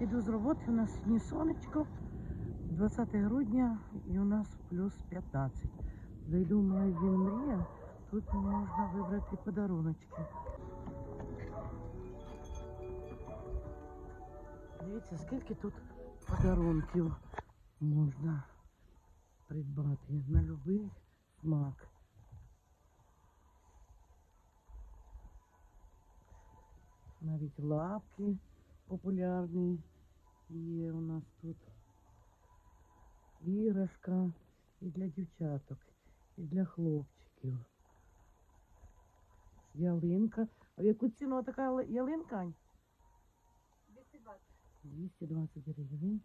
Іду з роботи, у нас сьогодні сонечко, 20 грудня і у нас плюс 15. Зайду в магазин Мрія, тут можна вибрати подаруночки. Дивіться, скільки тут подарунків можна придбати на будь-який смак. Навіть лапки популярні є у нас тут. Іграшка і для дівчаток, і для хлопчиків. Ялинка. А в яку ціну така ялинка? Ань? 220. 220 гривень.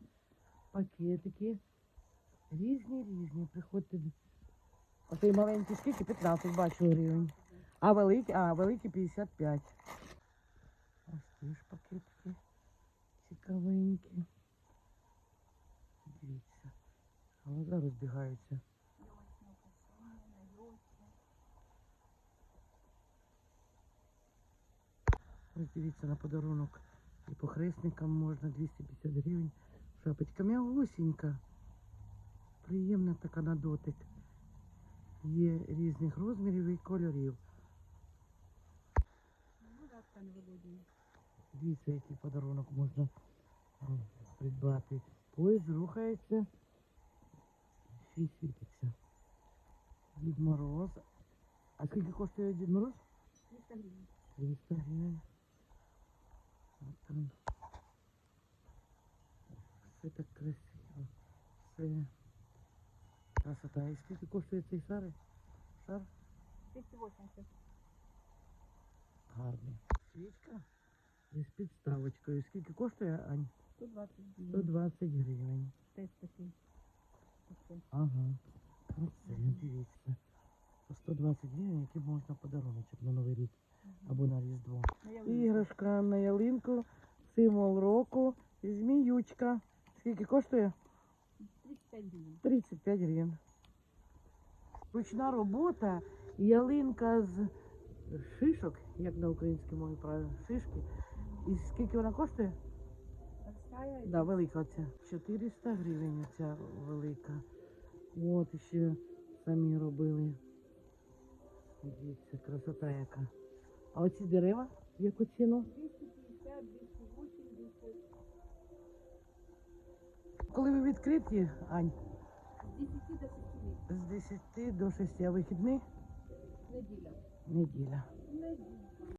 Пакетики. Різні, різні. Приходьте. Оцей маленький скільки? 15 бачу гривень. А великі, а великі 55. Ось теж пакетики цікавенькі. Дивіться. Глаза розбігаються. Ось дивіться на подарунок. І похресникам можна 250 гривень. Шапочка м'ягусінька. Приємна така на дотик. Є різних розмірів і кольорів. Дивіться, який подарунок можна придбати. Поїзд рухається. Й світиться. Дід Мороз. А скільки коштує Дід Мороз? 300 гривень. 300 гривень. От там. Все так красиво. Все красота. І скільки коштує цей шар? Шар 280. гарний. Свічка із підставочкою. Скільки коштує, Ань? 120 гривень. 120 гривень. Тест такий. Ага. Оце, дивіться. По 120 гривень, які можна подаруночок на Новий рік або на Різдво. Іграшка на ялинку, символ року, зміючка. Скільки коштує? 35 гривень. 35 гривень. Ручна робота, ялинка з шишок, як на українській мові правильно, шишки. І скільки вона коштує? Да, велика оця. 400 гривень ця велика. От ще самі робили. Дивіться, красота яка. А оці дерева в яку ціну? 250, 280, Коли ви відкриті, Ань? З 10 до 6 З 10 до 6, а вихідний? неділя. Неділя. Неділя.